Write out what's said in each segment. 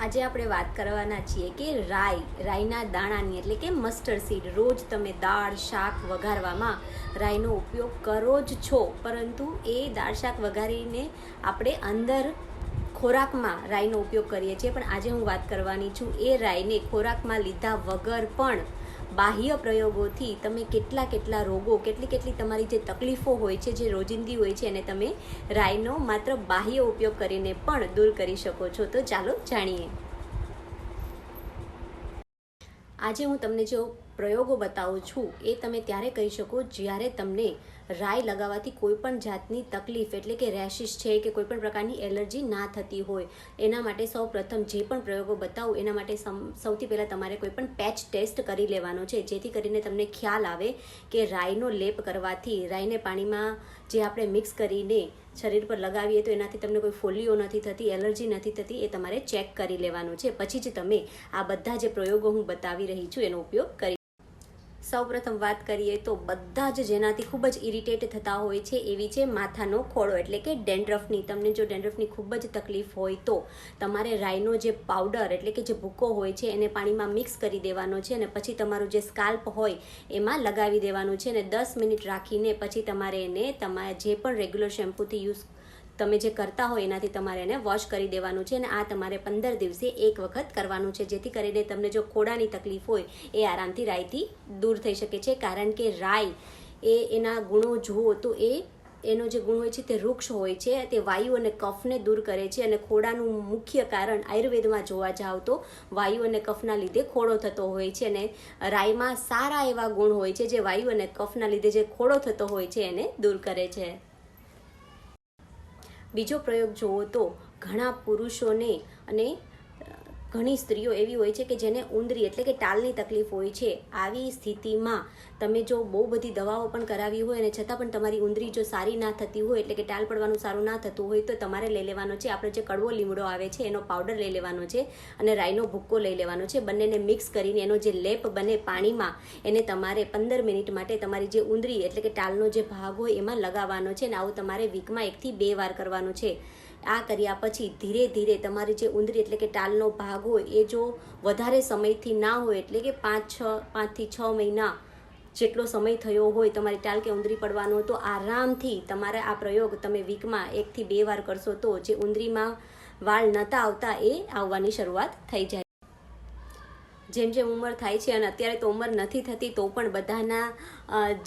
આજે આપણે વાત કરવાના છીએ કે રાઈ, રાઈના દાણાની, એટલે કે મસ્ટર્ડ સીડ રોજ તમે દાળ, શાક વઘારવામાં રાઈનો ઉપયોગ કરો જ છો, પરંતુ એ દાળ, શાક વઘારીને આપણે અંદર ખોરાકમાં રાઈનો ઉપયોગ કરીએ છીએ. પણ આજે હું વાત કરવાની છું એ રાઈને ખોરાકમાં લીધા વગર પણ બાહ્ય પ્રયોગોથી તમે કેટલા કેટલા રોગો, કેટલી કેટલી તમારી જે તકલીફો હોય છે, જે રોજિંદી હોય છે, એને તમે રાઈનો માત્ર બાહ્ય ઉપયોગ કરીને પણ દૂર કરી શકો છો. તો ચાલો જાણીએ. આજે હું તમને જો પ્રયોગો બતાવું છું, એ તમે ત્યારે કહી શકો જ્યારે તમને રાઈ લગાવવાથી કોઈ પણ જાતની તકલીફ એટલે કે રેશિસ છે કે કોઈ પણ પ્રકારની એલર્જી ના થતી હોય. એના માટે સૌ પ્રથમ જે પણ પ્રયોગો બતાવું, એના માટે સૌથી પહેલાં તમારે કોઈ પણ પેચ ટેસ્ટ કરી લેવાનો છે, જેથી કરીને તમને ખ્યાલ આવે કે રાઈનો લેપ કરવાથી રાઈને પાણીમાં જે આપણે મિક્સ કરીને શરીર પર લગાવીએ તો એનાથી તમને કોઈ ફોલ્લીઓ નથી થતી, એલર્જી નથી થતી, એ તમારે ચેક કરી લેવાનું છે. પછી જ તમે આ બધા જે પ્રયોગો હું બતાવી રહી છું, એનો ઉપયોગ કરી સૌપ્રથમ વાત કરીએ તો બધા જ જેનાથી ખૂબ જ ઇરિટેટ થતા હોય છે એવી છે માથાનો ખોળો, એટલે કે ડેન્ડ્રફની. તમને જો ડેન્ડ્રફની ખૂબ જ તકલીફ હોય તો તમારે રાઈનો જે પાવડર, એટલે કે જે ભૂકો હોય છે, એને પાણીમાં મિક્સ કરી દેવાનો છે અને પછી તમારું જે સ્કાલ્પ હોય એમાં લગાવી દેવાનું છે અને દસ મિનિટ રાખીને પછી તમારે એને તમારે જે પણ રેગ્યુલર શેમ્પૂથી યુઝ તમે જે કરતા હોય એનાથી તમારે એને વોશ કરી દેવાનું છે અને આ તમારે પંદર દિવસે એક વખત કરવાનું છે. જેથી કરીને તમને જો ખોડાની તકલીફ હોય, એ આરામથી રાઈથી દૂર થઈ શકે છે. કારણ કે રાઈ એ એના ગુણો જુઓ તો એ, એનો જે ગુણ હોય છે તે વૃક્ષ હોય છે, તે વાયુ અને કફને દૂર કરે છે અને ખોડાનું મુખ્ય કારણ આયુર્વેદમાં જોવા જાવ તો વાયુ અને કફના લીધે ખોડો થતો હોય છે અને રાઈમાં સારા એવા ગુણ હોય છે જે વાયુ અને કફના લીધે જે ખોડો થતો હોય છે એને દૂર કરે છે. બીજો પ્રયોગ જુઓ તો ઘણા પુરુષોને અને ઘણી સ્ત્રીઓ એવી હોય છે કે જેને ઉંદરી એટલે કે ટાલની તકલીફ હોય છે. આવી સ્થિતિમાં તમે જો બહુ બધી દવાઓ પણ કરાવી હોય અને છતાં પણ તમારી ઉંદરી જો સારી ના થતી હોય એટલે કે ટાલ પડવાનું સારું ના થતું હોય તો તમારે લઈ લેવાનો છે. આપણે જે કડવો લીમડો આવે છે એનો પાવડર લઈ લેવાનો છે અને રાઈનો ભૂક્કો લઈ લેવાનો છે. બંનેને મિક્સ કરીને એનો જે લેપ બને પાણીમાં એને તમારે પંદર મિનિટ માટે તમારી જે ઉંદરી એટલે કે ટાલનો જે ભાગ હોય એમાં લગાવવાનો છે અને આવું તમારે વીકમાં એકથી બે વાર કરવાનું છે. આ કર્યા પછી ધીરે ધીરે તમારી જે ઉંદરી એટલે કે ટાલનો ભાગ હોય, એ જો વધારે સમયથી ના હોય, એટલે કે પાંચ છ, પાંચથી છ મહિના જેટલો સમય થયો હોય તમારી ટાલ કે ઉંદરી પડવાનો, તો આરામથી તમારે આ પ્રયોગ તમે વીકમાં એકથી બે વાર કરશો તો જે ઉંદરીમાં વાળ નહોતા આવતા એ આવવાની શરૂઆત થઈ જાય. જેમ જેમ ઉંમર થાય છે અને અત્યારે તો ઉંમર નથી થતી, તો પણ બધાના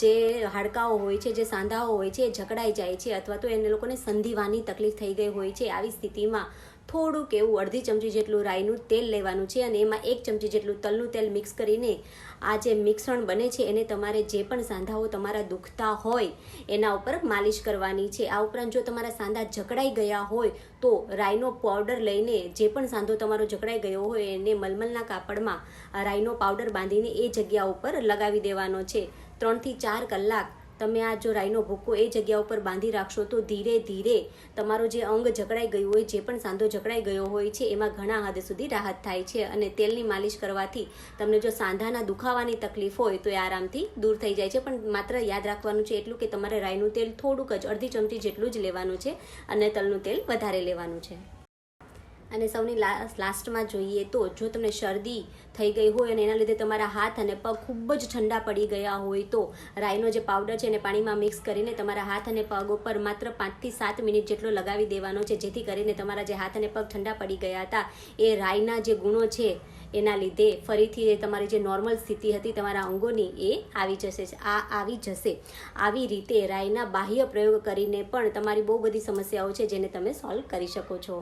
જે હાડકાઓ હોય છે, જે સાંધાઓ હોય છે, એ જકડાઈ જાય છે અથવા તો એને લોકોને સંધિવાની તકલીફ થઈ ગઈ હોય છે, આવી સ્થિતિમાં થોડુંક એવું અડધી ચમચી જેટલું રાઈનું તેલ લેવાનું છે અને એમાં એક ચમચી જેટલું તલનું તેલ મિક્સ કરીને આ જે મિશ્રણ બને છે એને તમારે જે પણ સાંધાઓ તમારા દુખતા હોય એના ઉપર માલિશ કરવાની છે. આ ઉપરાંત જો તમારા સાંધા જકડાઈ ગયા હોય તો રાઈનો પાવડર લઈને જે પણ સાંધો તમારો જકડાઈ ગયો હોય એને મલમલના કાપડમાં રાઈનો પાવડર બાંધીને એ જગ્યા ઉપર લગાવી દેવાનો છે. ત્રણથી ચાર કલાક તમે આ જો રાઈનો ભૂકો એ જગ્યા ઉપર બાંધી રાખશો તો ધીરે ધીરે તમારો જે અંગ જકડાઈ ગયું હોય, જે પણ સાંધો જકડાઈ ગયો હોય છે, એમાં ઘણા હદ સુધી રાહત થાય છે અને તેલની માલિશ કરવાથી તમને જો સાંધાના દુખાવાની તકલીફ હોય તો એ આરામથી દૂર થઈ જાય છે. પણ માત્ર યાદ રાખવાનું છે એટલું કે તમારે રાઈનું તેલ થોડુંક જ અડધી ચમચી જેટલું જ લેવાનું છે અને તલનું તેલ વધારે લેવાનું છે. અને સૌની લાસ્ટમાં જોઈએ તો જો તમને શરદી થઈ ગઈ હોય અને એના લીધે તમારા હાથ અને પગ ખૂબ જ ઠંડા પડી ગયા હોય તો રાઈનો જે પાવડર છે એને પાણીમાં મિક્સ કરીને તમારા હાથ અને પગ ઉપર માત્ર પાંચથી સાત મિનિટ જેટલો લગાવી દેવાનો છે, જેથી કરીને તમારા જે હાથ અને પગ ઠંડા પડી ગયા હતા, એ રાઈના જે ગુણો છે એના લીધે ફરીથી એ તમારી જે નોર્મલ સ્થિતિ હતી તમારા અંગોની એ આવી જશે આ આવી જશે. આવી રીતે રાઈના બાહ્ય પ્રયોગ કરીને પણ તમારી બહુ બધી સમસ્યાઓ છે જેને તમે સોલ્વ કરી શકો છો.